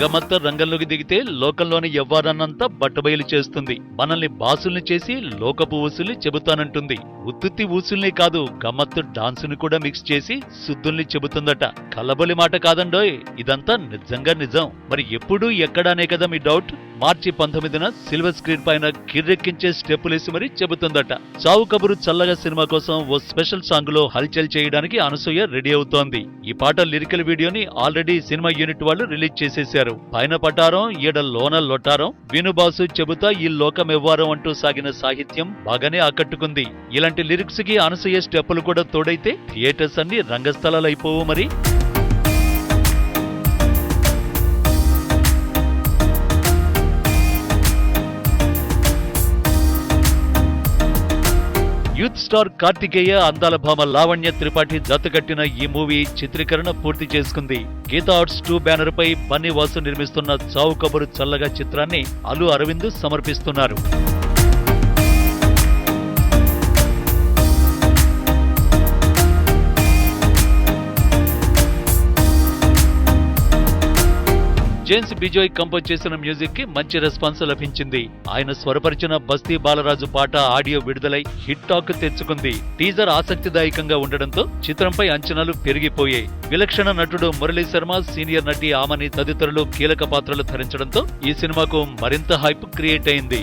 రంగమంతా రంగంలోకి దిగితే లోకంలోని ఎవ్వరన్నంతా బట్టబయలు చేస్తుంది. మనల్ని బాసుల్ని చేసి లోకపు ఊసుల్ని చెబుతానంటుంది. ఉత్తుత్తి ఊసుల్ని కాదు గమ్మత్తు డాన్సుని కూడా మిక్స్ చేసి శుద్ధుల్ని చెబుతుందట. కలబొలి మాట కాదండోయ్ ఇదంతా నిజంగా నిజం. మరి ఎప్పుడు ఎక్కడానే కదా మీ డౌట్? మార్చి పంతొమ్మిదిన సిల్వర్ స్క్రీన్ పైన కిర్రెక్కించే స్టెప్పులేసి మరీ చెబుతుందట. చావు కబురు చల్లగా సినిమా కోసం ఓ స్పెషల్ సాంగ్లో హల్చల్ చేయడానికి అనసూయ రెడీ అవుతోంది. ఈ పాట లిరికల్ వీడియోని ఆల్రెడీ సినిమా యూనిట్ వాళ్ళు రిలీజ్ చేసేశారు. పైన పటారం ఈడ లోన లొట్టారం వినుబాసు చెబుతా ఈ లోకం ఎవ్వారం అంటూ సాగిన సాహిత్యం బాగానే ఆకట్టుకుంది. ఇలాంటి లిరిక్స్కి అనసూయ స్టెప్పులు కూడా తోడైతే థియేటర్స్ అన్ని రంగస్థలాలైపోవు మరి. యూత్ స్టార్ కార్తికేయ అందాల భామ లావణ్య త్రిపాఠి జతకట్టిన ఈ మూవీ చిత్రీకరణ పూర్తి చేసుకుంది. గీతా ఆర్ట్స్ టూ బ్యానర్ పై బన్నీ వాసు నిర్మిస్తున్న చావు కబురు చల్లగా చిత్రాన్ని అల్లు అరవింద్ సమర్పిస్తున్నారు. జేమ్స్ బిజోయ్ కంపోజ్ చేసిన మ్యూజిక్కి మంచి రెస్పాన్స్ లభించింది. ఆయన స్వరపరిచిన బస్తీ బాలరాజు పాట ఆడియో విడుదలై హిట్ టాక్ తెచ్చుకుంది. టీజర్ ఆసక్తిదాయకంగా ఉండడంతో చిత్రంపై అంచనాలు పెరిగిపోయాయి. విలక్షణ నటుడు మురళీ శర్మ సీనియర్ నటి ఆమని తదితరులు కీలక పాత్రలు ధరించడంతో ఈ సినిమాకు మరింత హైప్ క్రియేట్ అయింది.